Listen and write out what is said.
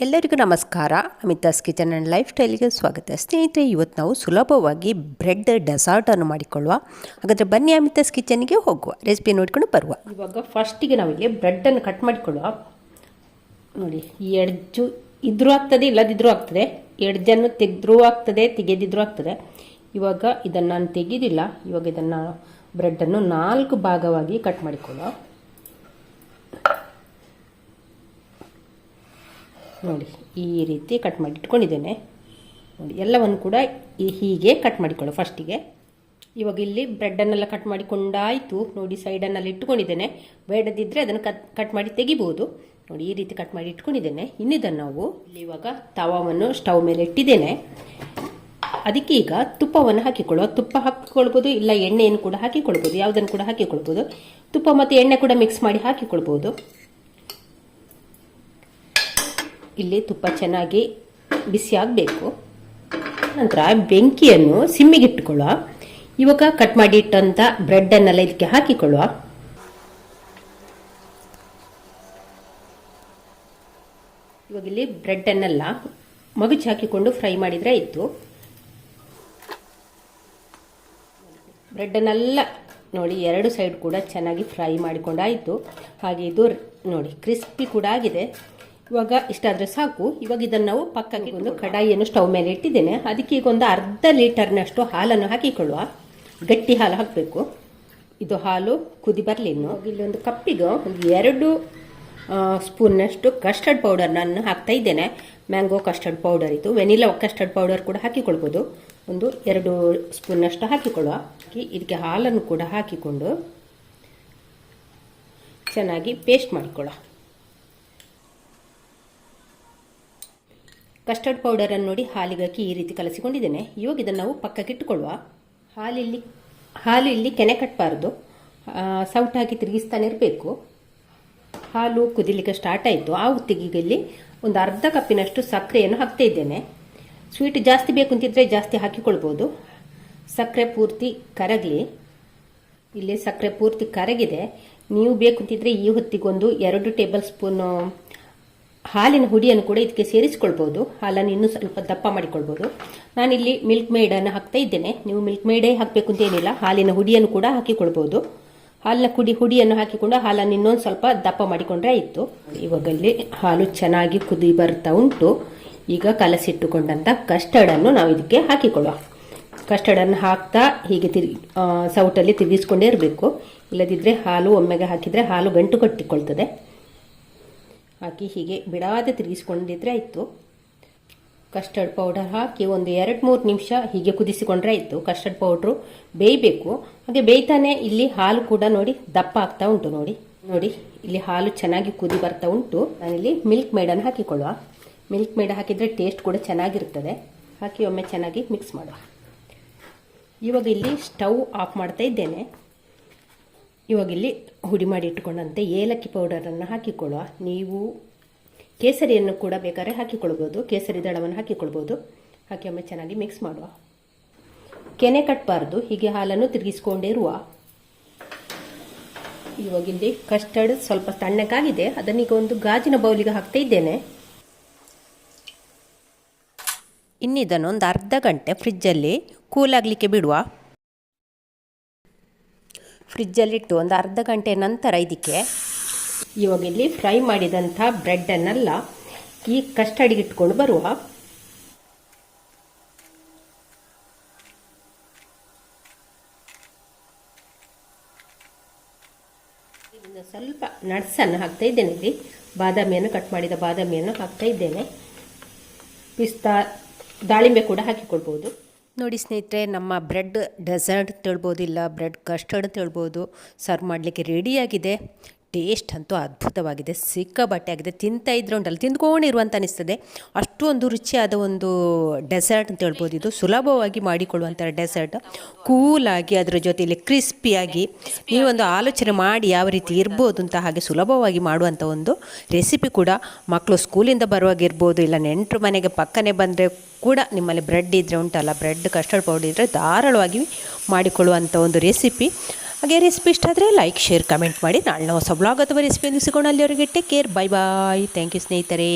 ಎಲ್ಲರಿಗೂ ನಮಸ್ಕಾರ. Amitha's kitchen and life ಸ್ಟೈಲಿಗೆ ಸ್ವಾಗತ. ಸ್ನೇಹಿತರೆ, ಇವತ್ತು ನಾವು ಸುಲಭವಾಗಿ ಬ್ರೆಡ್ ಡೆಸಾರ್ಟನ್ನು ಮಾಡಿಕೊಳ್ಳುವ. ಹಾಗಾದರೆ ಬನ್ನಿ ಅಮಿತಾಸ್ ಕಿಚನ್ಗೆ ಹೋಗುವ. ರೆಸಿಪಿ ನೋಡಿಕೊಂಡು ಬರುವ. ಇವಾಗ ಫಸ್ಟಿಗೆ ನಾವಿಲ್ಲಿ ಬ್ರೆಡ್ಡನ್ನು ಕಟ್ ಮಾಡಿಕೊಳ್ಳುವ. ನೋಡಿ, ಈ ಎಡ್ಜು ಇದ್ರೂ ಆಗ್ತದೆ, ಇಲ್ಲದಿದ್ರೂ ಆಗ್ತದೆ. ಎಡ್ಜನ್ನು ತೆಗೆದ್ರೂ ಆಗ್ತದೆ, ತೆಗೆದಿದ್ರೂ ಆಗ್ತದೆ. ಇವಾಗ ಇದನ್ನು ನಾನು ತೆಗೆದಿಲ್ಲ. ಇವಾಗ ಇದನ್ನು ಬ್ರೆಡ್ಡನ್ನು ನಾಲ್ಕು ಭಾಗವಾಗಿ ಕಟ್ ಮಾಡಿಕೊಳ್ಳುವ. ನೋಡಿ, ಈ ರೀತಿ ಕಟ್ ಮಾಡಿ ಇಟ್ಕೊಂಡಿದ್ದೇನೆ. ನೋಡಿ, ಎಲ್ಲವನ್ನು ಕೂಡ ಹೀಗೆ ಕಟ್ ಮಾಡಿಕೊಳ್ಳು ಫಸ್ಟಿಗೆ ಇವಾಗ ಇಲ್ಲಿ ಬ್ರೆಡ್ಡನ್ನೆಲ್ಲ ಕಟ್ ಮಾಡಿಕೊಂಡಾಯಿತು. ನೋಡಿ ಸೈಡನ್ನೆಲ್ಲ ಇಟ್ಕೊಂಡಿದ್ದೇನೆ. ಬೇಡದಿದ್ದರೆ ಅದನ್ನು ಕಟ್ ಕಟ್ ಮಾಡಿ ತೆಗಿಬೋದು. ನೋಡಿ, ಈ ರೀತಿ ಕಟ್ ಮಾಡಿ ಇಟ್ಕೊಂಡಿದ್ದೇನೆ. ಇನ್ನಿದನ್ನು ನಾವು ಇಲ್ಲಿ ಇವಾಗ ತವಾವನ್ನು ಸ್ಟವ್ ಮೇಲೆ ಇಟ್ಟಿದ್ದೇನೆ. ಅದಕ್ಕೆ ಈಗ ತುಪ್ಪವನ್ನು ಹಾಕಿಕೊಳ್ಳುವ ತುಪ್ಪ ಹಾಕಿಕೊಳ್ಬೋದು, ಇಲ್ಲ ಎಣ್ಣೆಯನ್ನು ಕೂಡ ಹಾಕಿಕೊಳ್ಬೋದು, ಯಾವುದನ್ನು ಕೂಡ ಹಾಕಿಕೊಳ್ಬೋದು. ತುಪ್ಪ ಮತ್ತು ಎಣ್ಣೆ ಕೂಡ ಮಿಕ್ಸ್ ಮಾಡಿ ಹಾಕಿಕೊಳ್ಬೋದು. ಇಲ್ಲಿ ತುಪ್ಪ ಚೆನ್ನಾಗಿ ಬಿಸಿ ಆಗಬೇಕು ನಂತರ ಬೆಂಕಿಯನ್ನು ಸಿಮ್ಮಿಗಿಟ್ಟುಕೊಳ್ಳುವ ಇವಾಗ ಕಟ್ ಮಾಡಿ ಇಟ್ಟಂಥ ಬ್ರೆಡ್ಡನ್ನೆಲ್ಲ ಇದಕ್ಕೆ ಹಾಕಿಕೊಳ್ಳುವ. ಇವಾಗ ಇಲ್ಲಿ ಬ್ರೆಡ್ಡನ್ನೆಲ್ಲ ಮಗುಚಿ ಹಾಕಿಕೊಂಡು ಫ್ರೈ ಮಾಡಿದರೆ ಇತ್ತು ಬ್ರೆಡ್ಡನ್ನೆಲ್ಲ ನೋಡಿ ಎರಡು ಸೈಡ್ ಕೂಡ ಚೆನ್ನಾಗಿ ಫ್ರೈ ಮಾಡಿಕೊಂಡಾಯಿತು. ಹಾಗೆ ಇದು ನೋಡಿ ಕ್ರಿಸ್ಪಿ ಕೂಡ ಆಗಿದೆ. ಇವಾಗ ಇಷ್ಟಾದರೆ ಸಾಕು. ಇವಾಗ ಇದನ್ನು ನಾವು ಪಕ್ಕಕ್ಕೆ ಒಂದು ಕಡಾಯಿಯನ್ನು ಸ್ಟವ್ ಮೇಲೆ ಇಟ್ಟಿದ್ದೇನೆ. ಅದಕ್ಕೆ ಈಗ ಒಂದು ಅರ್ಧ ಲೀಟರ್ನಷ್ಟು ಹಾಲನ್ನು ಹಾಕಿಕೊಳ್ಳುವ. ಗಟ್ಟಿ ಹಾಲು ಹಾಕಬೇಕು. ಇದು ಹಾಲು ಕುದಿ ಬರಲಿ ಇಲ್ಲಿ ಒಂದು ಕಪ್ಪಿಗೆ ಒಂದು ಎರಡು ಸ್ಪೂನ್ನಷ್ಟು ಕಸ್ಟರ್ಡ್ ಪೌಡರ್ ನಾನು ಹಾಕ್ತಾ ಇದ್ದೇನೆ. ಮ್ಯಾಂಗೋ ಕಸ್ಟರ್ಡ್ ಪೌಡರ್ ಇದು ವೆನಿಲಾ ಕಸ್ಟರ್ಡ್ ಪೌಡರ್ ಕೂಡ ಹಾಕಿಕೊಳ್ಬೋದು. ಒಂದು ಎರಡು ಸ್ಪೂನ್ನಷ್ಟು ಹಾಕಿಕೊಳ್ಳುವ. ಇದಕ್ಕೆ ಹಾಲನ್ನು ಕೂಡ ಹಾಕಿಕೊಂಡು ಚೆನ್ನಾಗಿ ಪೇಸ್ಟ್ ಮಾಡಿಕೊಳ್ಳುವ. ಕಸ್ಟರ್ಡ್ ಪೌಡರನ್ನು ನೋಡಿ ಹಾಲಿಗೆ ಹಾಕಿ ಈ ರೀತಿ ಕಲಸಿಕೊಂಡಿದ್ದೇನೆ. ಇವಾಗ ಇದನ್ನು ನಾವು ಪಕ್ಕಕ್ಕೆ ಇಟ್ಟುಕೊಳ್ಳುವ ಹಾಲಿಲ್ಲಿ ಹಾಲು ಇಲ್ಲಿ ಕೆನೆ ಕಟ್ಟಬಾರ್ದು ಸೌಟ್ ಹಾಕಿ ತಿರುಗಿಸ್ತಾನೆ ಇರಬೇಕು. ಹಾಲು ಕುದಿಲಿಕ್ಕೆ ಸ್ಟಾರ್ಟ್ ಆಯಿತು. ಆ ಹೊತ್ತಿಗೆ ಒಂದು ಅರ್ಧ ಕಪ್ಪಿನಷ್ಟು ಸಕ್ಕರೆಯನ್ನು ಹಾಕ್ತಾ ಇದ್ದೇನೆ. ಸ್ವೀಟ್ ಜಾಸ್ತಿ ಬೇಕು ಅಂತಿದ್ರೆ ಜಾಸ್ತಿ ಹಾಕಿಕೊಳ್ಬೋದು. ಸಕ್ಕರೆ ಪೂರ್ತಿ ಕರಗಲಿ. ಇಲ್ಲಿ ಸಕ್ಕರೆ ಪೂರ್ತಿ ಕರಗಿದೆ. ನೀವು ಬೇಕು ಅಂತಿದ್ರೆ ಈ ಹೊತ್ತಿಗೊಂದು ಎರಡು ಟೇಬಲ್ ಸ್ಪೂನು ಹಾಲಿನ ಹುಡಿಯನ್ನು ಕೂಡ ಇದಕ್ಕೆ ಸೇರಿಸ್ಕೊಳ್ಬೋದು ಹಾಲನ್ನು ಇನ್ನೂ ಸ್ವಲ್ಪ ದಪ್ಪ ಮಾಡಿಕೊಳ್ಬೋದು ನಾನಿಲ್ಲಿ ಮಿಲ್ಕ್ ಮೇಡನ್ನು ಹಾಕ್ತಾ ಇದ್ದೇನೆ. ನೀವು ಮಿಲ್ಕ್ ಮೇಡೇ ಹಾಕಬೇಕು ಅಂತ ಏನಿಲ್ಲ. ಹಾಲಿನ ಹುಡಿಯನ್ನು ಕೂಡ ಹಾಕಿಕೊಳ್ಬೋದು ಹಾಲಿನ ಕುಡಿ ಹುಡಿಯನ್ನು ಹಾಕಿಕೊಂಡು ಹಾಲನ್ನು ಇನ್ನೊಂದು ಸ್ವಲ್ಪ ದಪ್ಪ ಮಾಡಿಕೊಂಡ್ರೆ ಆಯಿತು. ಇವಾಗಲ್ಲಿ ಹಾಲು ಚೆನ್ನಾಗಿ ಕುದಿ ಬರ್ತಾ ಉಂಟು. ಈಗ ಕಲಸಿಟ್ಟುಕೊಂಡಂಥ ಕಸ್ಟರ್ಡನ್ನು ನಾವು ಇದಕ್ಕೆ ಹಾಕಿಕೊಳ್ಳುವ. ಕಸ್ಟರ್ಡನ್ನು ಹಾಕ್ತಾ ಹೀಗೆ ತಿರ್ ಸೌಟಲ್ಲಿ ತಿರುಗಿಸ್ಕೊಂಡೇ ಇರಬೇಕು. ಇಲ್ಲದಿದ್ದರೆ ಹಾಲು ಒಮ್ಮೆಗೆ ಹಾಕಿದರೆ ಹಾಲು ಗಂಟು ಕಟ್ಟಿಕೊಳ್ತದೆ. ಹಾಕಿ ಹೀಗೆ ಬಿಡಾದೆ ತಿರುಗಿಸ್ಕೊಂಡಿದ್ರೆ ಆಯಿತು. ಕಸ್ಟರ್ಡ್ ಪೌಡರ್ ಹಾಕಿ ಒಂದು ಎರಡು ಮೂರು ನಿಮಿಷ ಹೀಗೆ ಕುದಿಸಿಕೊಂಡ್ರೆ ಆಯಿತು. ಕಸ್ಟರ್ಡ್ ಪೌಡ್ರು ಬೇಯಬೇಕು. ಹಾಗೆ ಬೇಯ್ತಾನೆ ಇಲ್ಲಿ ಹಾಲು ಕೂಡ ನೋಡಿ ದಪ್ಪ ಆಗ್ತಾ ಉಂಟು ನೋಡಿ. ನೋಡಿ, ಇಲ್ಲಿ ಹಾಲು ಚೆನ್ನಾಗಿ ಕುದಿ ಬರ್ತಾ ಉಂಟು. ನಾನಿಲ್ಲಿ ಮಿಲ್ಕ್ ಮೇಡನ್ನು ಹಾಕಿಕೊಳ್ಳುವ. ಮಿಲ್ಕ್ ಮೇಡ ಹಾಕಿದರೆ ಟೇಸ್ಟ್ ಕೂಡ ಚೆನ್ನಾಗಿರ್ತದೆ ಹಾಕಿ ಒಮ್ಮೆ ಚೆನ್ನಾಗಿ ಮಿಕ್ಸ್ ಮಾಡುವ. ಇವಾಗ ಇಲ್ಲಿ ಸ್ಟವ್ ಆಫ್ ಮಾಡ್ತಾ ಇದ್ದೇನೆ. ಇವಾಗ ಇಲ್ಲಿ ಹುಡಿ ಮಾಡಿ ಇಟ್ಟುಕೊಂಡಂತೆ ಏಲಕ್ಕಿ ಪೌಡರನ್ನು ಹಾಕಿಕೊಳ್ಳುವ. ನೀವು ಕೇಸರಿಯನ್ನು ಕೂಡ ಬೇಕಾದ್ರೆ ಹಾಕಿಕೊಳ್ಬೋದು. ಕೇಸರಿ ದಳವನ್ನು ಹಾಕಿಕೊಳ್ಬೋದು. ಹಾಕಿ ಒಮ್ಮೆ ಚೆನ್ನಾಗಿ ಮಿಕ್ಸ್ ಮಾಡುವ. ಕೆನೆ ಕಟ್ಟಬಾರ್ದು ಹೀಗೆ ಹಾಲನ್ನು ತಿರುಗಿಸ್ಕೊಂಡೇ ಇರುವ. ಇವಾಗ ಇಲ್ಲಿ ಕಸ್ಟರ್ಡ್ ಸ್ವಲ್ಪ ತಣ್ಣಗಾಗಿದೆ. ಅದನ್ನೀಗ ಒಂದು ಗಾಜಿನ ಬೌಲಿಗೆ ಹಾಕ್ತಾ ಇದ್ದೇನೆ. ಇನ್ನಿದನ್ನು ಒಂದು ಅರ್ಧ ಗಂಟೆ ಫ್ರಿಜ್ಜಲ್ಲಿ ಕೂಲಾಗಲಿಕ್ಕೆ ಬಿಡುವ. ಫ್ರಿಜ್ಜಲ್ಲಿಟ್ಟು ಒಂದು ಅರ್ಧ ಗಂಟೆ ನಂತರ ಇದಕ್ಕೆ ಇವಾಗ ಇಲ್ಲಿ ಫ್ರೈ ಮಾಡಿದಂಥ ಬ್ರೆಡ್ಡನ್ನೆಲ್ಲ ಈ ಕಸ್ಟಡಿಗೆ ಇಟ್ಕೊಂಡು ಬರುವ. ಸ್ವಲ್ಪ ನಟ್ಸನ್ನು ಹಾಕ್ತಾ ಇದ್ದೇನೆ ಇಲ್ಲಿ. ಬಾದಾಮಿಯನ್ನು ಕಟ್ ಮಾಡಿದ ಬಾದಾಮಿಯನ್ನು ಹಾಕ್ತಾ ಇದ್ದೇನೆ. ಪಿಸ್ತಾ ದಾಳಿಂಬೆ ಕೂಡ ಹಾಕಿಕೊಳ್ಬೋದು ನೋಡಿ ಸ್ನೇಹಿತರೆ ನಮ್ಮ ಬ್ರೆಡ್ ಡೆಸರ್ಟ್ ಇಲ್ಲ ಬ್ರೆಡ್ ಕಸ್ಟರ್ಡ್ ತಿಳ್ಬೋದು ಸರ್ವ್ ಮಾಡಲಿಕ್ಕೆ ರೆಡಿಯಾಗಿದೆ ಟೇಸ್ಟ್ ಅಂತೂ ಅದ್ಭುತವಾಗಿದೆ. ಸಿಕ್ಕಾಬಟ್ಟೆ ಆಗಿದೆ. ತಿಂತಾ ಇದ್ರೆ ಉಂಟಲ್ಲ ತಿಂದ್ಕೊಂಡಿರುವಂಥ ಅನಿಸ್ತದೆ. ಅಷ್ಟೊಂದು ರುಚಿಯಾದ ಒಂದು ಡೆಸರ್ಟ್ ಅಂತ ಹೇಳ್ಬೋದು. ಇದು ಸುಲಭವಾಗಿ ಮಾಡಿಕೊಳ್ಳುವಂಥ ಡೆಸರ್ಟ್. ಕೂಲಾಗಿ, ಅದರ ಜೊತೆಯಲ್ಲಿ ಕ್ರಿಸ್ಪಿಯಾಗಿ ನೀವೊಂದು ಆಲೋಚನೆ ಮಾಡಿ ಯಾವ ರೀತಿ ಇರ್ಬೋದು ಅಂತ ಹಾಗೆ ಸುಲಭವಾಗಿ ಮಾಡುವಂಥ ಒಂದು ರೆಸಿಪಿ ಕೂಡ ಮಕ್ಕಳು ಸ್ಕೂಲಿಂದ ಬರುವಾಗಿರ್ಬೋದು, ಇಲ್ಲ ನೆಂಟರು ಮನೆಗೆ ಪಕ್ಕನೆ ಬಂದರೆ ಕೂಡ ನಿಮ್ಮಲ್ಲಿ ಬ್ರೆಡ್ ಇದ್ದರೆ ಉಂಟಲ್ಲ, ಬ್ರೆಡ್, ಕಸ್ಟರ್ಡ್ ಪೌಡರ್ ಇದ್ದರೆ ಧಾರಾಳವಾಗಿ ಮಾಡಿಕೊಳ್ಳುವಂಥ ಒಂದು ರೆಸಿಪಿ. ಹಾಗೆ ರೆಸಿಪಿ ಇಷ್ಟ ಆದರೆ ಲೈಕ್ ಶೇರ್ ಕಮೆಂಟ್ ಮಾಡಿ. ನಾಳೆ ಹೊಸ ಬ್ಲಾಗ್ ಅಥವಾ ರೆಸಿಪಿಯನ್ನು ಸಿಗೋಣ. ಅಲ್ಲಿವರೆಗೆ take care bye bye thank you ಸ್ನೇಹಿತರೆ.